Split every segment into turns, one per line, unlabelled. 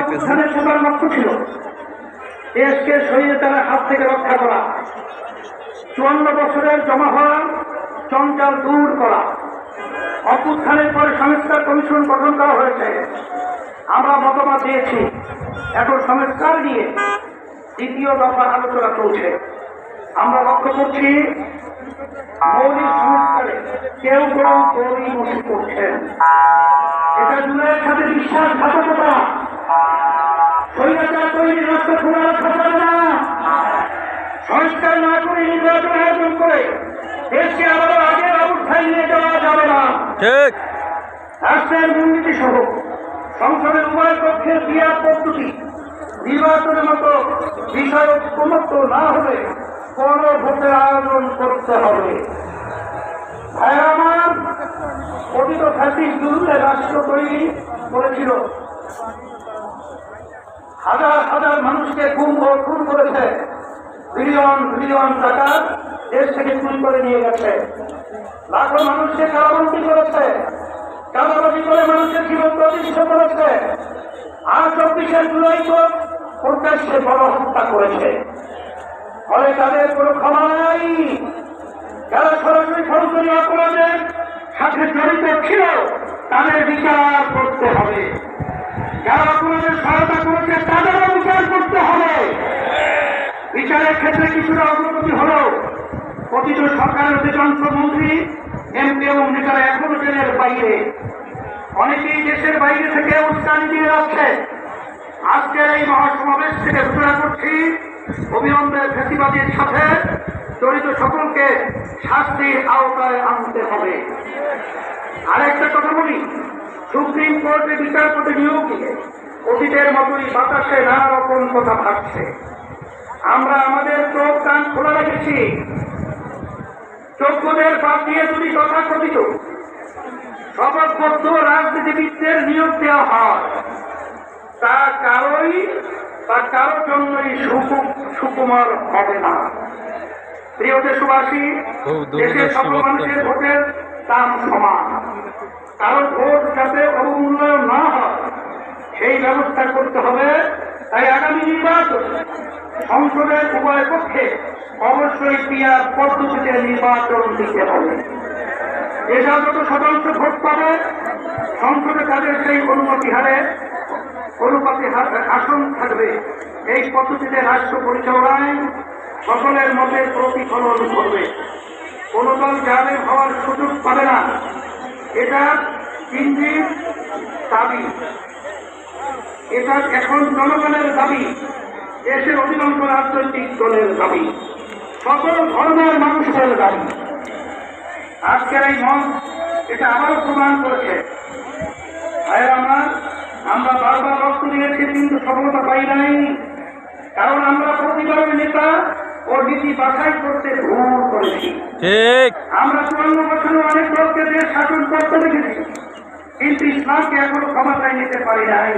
অভ্যুত্থানের প্রধান লক্ষ্য ছিল। দেশকে স্বৈরাচারের হাত থেকে রক্ষা করা। চুয়ান্ন বছরের জমা হওয়া চঞ্চল দূর করা। অভ্যুত্থানের পরে সংস্কার কমিশন গঠন করা হয়েছে। আমরা মতামত দিয়েছি। এখন সংস্কার নিয়ে দ্বিতীয় দফা আলোচনা চলছে। আমরা লক্ষ্য করছি মৌলিক সংস্কারে কেউ কেউ গরিমসি করছেন এটা জুলাইয়ের সাথে বিশ্বাসঘাতকতা। স্বৈরাচার তৈরি রাস্তা খোলা রাখা যাবে না। সংস্কার না করে নির্বাচন আয়োজন করে দেশকে আবারও আগের অবস্থায় নিয়ে যাওয়া যাবে না।
ঠিক।
রাষ্ট্রের দুর্নীতি সহ সংসদের উভয় পক্ষের ক্রিয়া পদ্ধতি নির্বাচনের মতো বিষয় ঐক্যমত্য না হলে ভোটের আয়োজন করতে হবে। ভাইরা আমার অতীত ফ্যাসিস বিরুদ্ধে রাষ্ট্র তৈরি করেছিল। হাজার হাজার মানুষকে গুম খুন করেছে। বিলিয়ন বিলিয়ন টাকা দেশ থেকে চুরি করে নিয়ে গেছে। লাখো মানুষকে কারাবন্দি করেছে। কারাবাদি করে মানুষের জীবন প্রতিষ্ঠিত করেছে। আর চব্বিশে জুলাই তো প্রকাশ্যে বড় হত্যা করেছে। ফলে তাদের কোনো ক্ষমা নাই। যারা সরাসরি সরাসরি অপরাধের সাথে জড়িত ছিল, তাদের বিচার করতে হবে। যারা অপরাধের সহায়তা করেছে, তাদেরও বিচার করতে হবে। বিচারের ক্ষেত্রে কিছুটা অগ্রগতি হলো। কথিত সরকারের অধিকাংশ মন্ত্রী এমপি এবং নেতারা এখনও জেলের বাইরে। অনেকেই দেশের বাইরে থেকে উস্কানি দিয়ে যাচ্ছে। আজকের এই মহাসমাবেশ থেকে ঘোষণা করছি অবিলম্বে ফেসিবাদীর সাথে জড়িত সকলকে শাস্তির আওতায় আনতে হবে। আরেকটা কথা বলি, সুপ্রিম কোর্টে বিচারপতি নিয়োগ অতীতের মতোই বাতাসে নানা রকম কথা ভাবছে আমরা আমাদের চোখ কান খোলা রেখেছি। যোগ্যদের বাদ দিয়ে যদি তথাকথিত শপথবদ্ধ রাজনীতিবিদদের নিয়োগ দেওয়া হয় তা কারোই বা কারোর জন্যই সুকুম সুকুমার হবে না। প্রিয় দেশবাসী দেশের সকল মানুষের ভোটের দাম সমান। কারণ ভোট যাতে অবমূল্যায়ন না হয় সেই ব্যবস্থা করতে হবে। তাই আগামী নির্বাচন সংসদের উভয় পক্ষে অবশ্যই পিয়ার পদ্ধতিতে নির্বাচন দিতে হবে। এটা যত শতাংশ ভোট পাবে। সংসদে তাদের সেই অনুমতি অনুপাতে আসন থাকবে। এই পদ্ধতিতে রাষ্ট্র পরিচালনায় সকলের মতের প্রতিফলন করবে কোন দল জালে হওয়ার সুযোগ পাবে না। এটা কেন্দ্রিক দাবি। এটা এখন জনগণের দাবি। দেশের অধিকাংশ রাজনৈতিক দলের দাবি। সকল ধর্মের মানুষের দাবি। আজকের এই মঞ্চ এটা আবারও প্রমাণ করেছে। ভাইয়ের আমার আমরা বারবার রক্ত দিয়েছি কিন্তু সফলতা পাই নাই। কারণ আমরা প্রতিবারের নেতা ও নীতি বাছাই করতে ভুল করেছি।
ঠিক।
আমরা চুয়ান্ন বছরে অনেক লোককে দেশ শাসন করতে দেখেছি কিন্তু ইসলামকে এখনও ক্ষমতায় নিতে পারি নাই।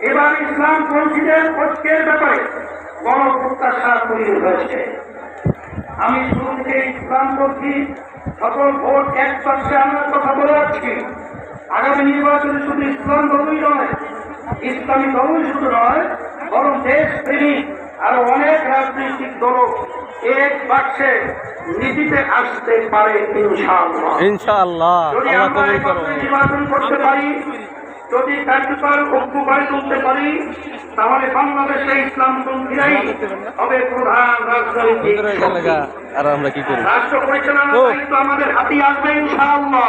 এবার ইসলাম পন্থীদের ঐক্যের ব্যাপারে বড় প্রত্যাশা তৈরি হয়েছে। আমি শুরু থেকে ইসলামপন্থী সকল ভোট এক পাশে আনার কথা বলে যাচ্ছি আগামী নির্বাচনে শুধু ইসলাম দলই নয় ইসলামী দলই শুধু নয় বরং দেশ প্রেমী আরও অনেক রাজনৈতিক দল এক বাক্সে নীতিতে আসতে পারে ইনশাআল্লাহ। যদি আমরা নির্বাচন করতে পারি যদি কার্যকর ঐক্য গড়ে তুলতে পারি তাহলে বাংলাদেশে ইসলামপন্থীরাই হবে প্রধান রাজনৈতিক
আর আমরা কি করি?
রাষ্ট্র। দায়িত্ব আমাদের হাতে আসবে ইনশাআল্লাহ।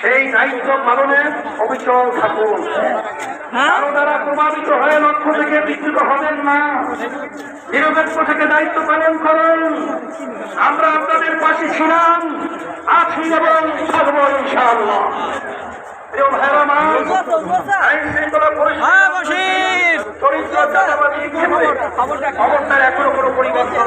সেই দায়িত্ব পালনে অবিচল থাকুন। কারও দ্বারা প্রভাবিত হয়ে লক্ষ্য থেকে বিচ্যুত হবেন না। নিরপেক্ষ থেকে দায়িত্ব পালন করুন। আমরা আপনাদের পাশে ছিলাম। আছি এবং থাকব ইনশাআল্লাহ। প্রিয় ভাইরা মা, আইন শৃঙ্খলা পরিস্থিতি
হ্যাঁ বসির।
চরিত্র অবস্থার এখনও কোনো পরিবর্তন